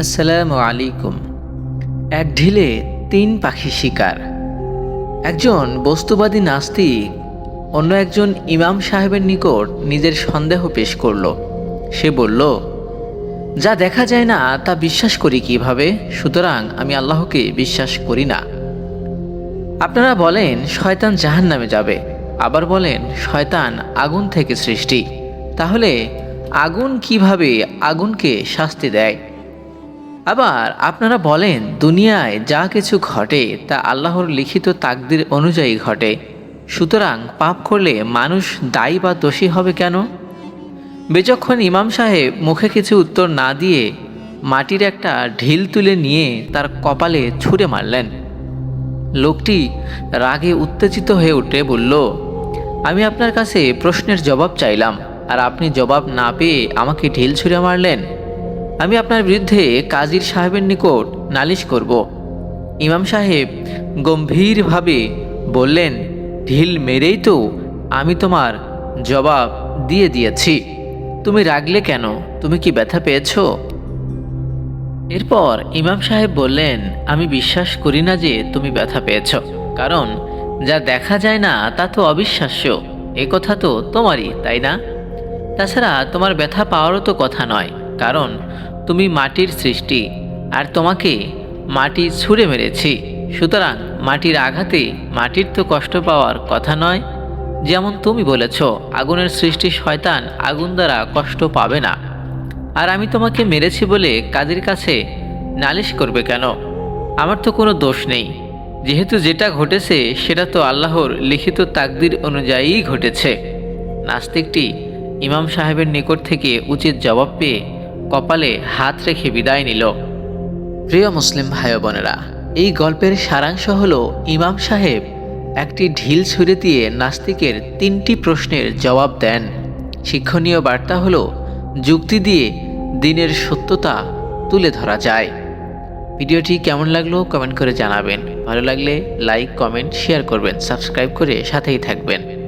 আসসালামু আলাইকুম। এক ঢিলে তিন পাখি শিকার। একজন বস্তুবাদী নাস্তিক, অন্য একজন ইমাম সাহেবের নিকট নিজের সন্দেহ পেশ করল। সে বলল, যা দেখা যায় না, তা বিশ্বাস করি কীভাবে? সুতরাং আমি আল্লাহকে বিশ্বাস করি না। আপনারা বলেন, শয়তান জাহান নামে যাবে। আবার বলেন, শয়তান আগুন থেকে সৃষ্টি। তাহলে আগুন কীভাবে আগুনকে শাস্তি দেয়? আবার আপনারা বলেন, দুনিয়ায় যা কিছু ঘটে তা আল্লাহর লিখিত তাকদির অনুযায়ী ঘটে। সুতরাং পাপ করলে মানুষ দায়ী বা দোষী হবে কেন? বেচক্ষণ ইমাম সাহেব মুখে কিছু উত্তর না দিয়ে মাটির একটা ঢিল তুলে নিয়ে তার কপালে ছুঁড়ে মারলেন। লোকটি রাগে উত্তেজিত হয়ে উঠে বলল, আমি আপনার কাছে প্রশ্নের জবাব চাইলাম, আর আপনি জবাব না পেয়ে আমাকে ঢিল ছুঁড়ে মারলেন? আমি আপনার বিরুদ্ধে কাজীর সাহেবের নিকট নালিশ করব। ইমাম সাহেব গম্ভীরভাবে বললেন, ঢিল মেরেই তো আমি তোমার জবাব দিয়ে দিয়েছি। তুমি রাগলে কেন? তুমি কি ব্যথা পেয়েছ? এরপর ইমাম সাহেব বললেন, আমি বিশ্বাস করি না যে তুমি ব্যথা পেয়েছ, কারণ যা দেখা যায় না, তা তো অবিশ্বাস্য। এ কথা তো তোমারই, তাই না? তাছাড়া তোমার ব্যথা পাওয়ারও তো কথা নয়। কারণ তুমি মাটির সৃষ্টি, আর তোমাকে মাটি ছুঁড়ে মেরেছি। সুতরাং মাটির আঘাতে মাটির তো কষ্ট পাওয়ার কথা নয়। যেমন তুমি বলেছ, আগুনের সৃষ্টি শয়তান আগুন দ্বারা কষ্ট পাবে না। আর আমি তোমাকে মেরেছি বলে কাজের কাছে নালিশ করবে কেন? আমার তো কোনো দোষ নেই। যেহেতু যেটা ঘটেছে, সেটা তো আল্লাহর লিখিত তাকদির অনুযায়ীই ঘটেছে। নাস্তিকটি ইমাম সাহেবের নিকট থেকে উচিত জবাব পেয়ে কপালে হাত রেখে বিদায় নিল। প্রিয় মুসলিম ভাই বোনেরা, এই গল্পের সারাংশ হল ইমাম সাহেব একটি ঢিল ছুঁড়ে দিয়ে নাস্তিকের তিনটি প্রশ্নের জবাব দেন। শিক্ষণীয় বার্তা হলো, যুক্তি দিয়ে দিনের সত্যতা তুলে ধরা যায়। ভিডিওটি কেমন লাগল কমেন্ট করে জানাবেন। ভালো লাগলে লাইক, কমেন্ট, শেয়ার করবেন, সাবস্ক্রাইব করে সাথেই থাকবেন।